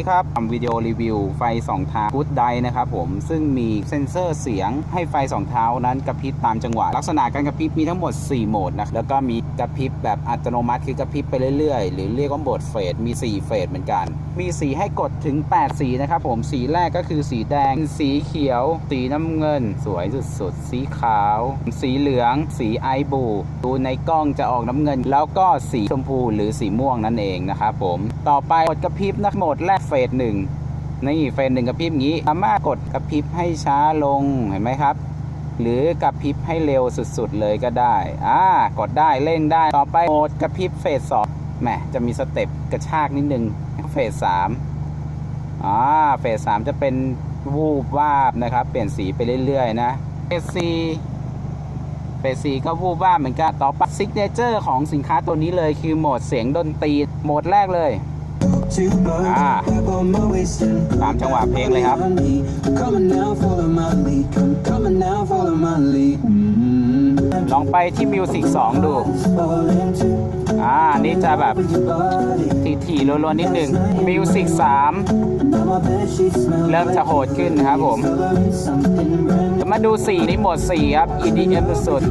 ดีครับทำวิดีโอรีวิวไฟสองเท้า Good d i นะครับผมซึ่งมีเซ็นเซอร์เสียงให้ไฟสองเท้านั้นกระพริบตามจังหวะ ลักษณะการกระพริบมีทั้งหมด 4 โหมดนะแล้วก็มีกระพริบแบบอัตโนมัติคือกระพริบไปเรื่อยๆ หรือเรียกว่าโหมดเฟสมี 4 เฟสเหมือนกัน มีสีให้กดถึง 8 สีนะครับผมสีแรกก็คือสีแดง สีเขียว สีน้ำเงิน สวยสุดๆสีขาว สีเหลือง สีไอบูดูในกล้องจะออกน้ำเงิน แล้วก็สีชมพูหรือสีม่วงนั่นเองนะครับผมต่อไปกดกระพริบนะโหมดแรกเฟสหนึ่งนี่เฟสหนึ่งกระพริบงี้สามารถกดกระพริบให้ช้าลงเห็นไหมครับ หรือกระพริบให้เร็วสุดๆเลยก็ได้อ่ากดได้เร่งได้ต่อไปโหมดกระพริบเฟสสองแหมจะมีสเต็ปกระชากนิดนึงเฟสสามอ่าเฟสสามจะเป็นวูบวาบนะครับ เปลี่ยนสีไปเรื่อยๆนะเฟสสี่เฟสสี่ก็วูบวาบเหมือนกัน ต่อไปซิกเนเจอร์ของสินค้าตัวนี้เลยคือโหมดเสียงดนตรี โหมดแรกเลย อ่าตามจังหวะเพลงเลยครับ ลองไปที่มิวสิก2ดู อ่า นี่จะแบบทีๆรัวๆนิดนึงมิวสิก3เริ่มจะโหดขึ้นนะครับผม มาดู 4 นี่โหมด 4 ครับ EDM สุด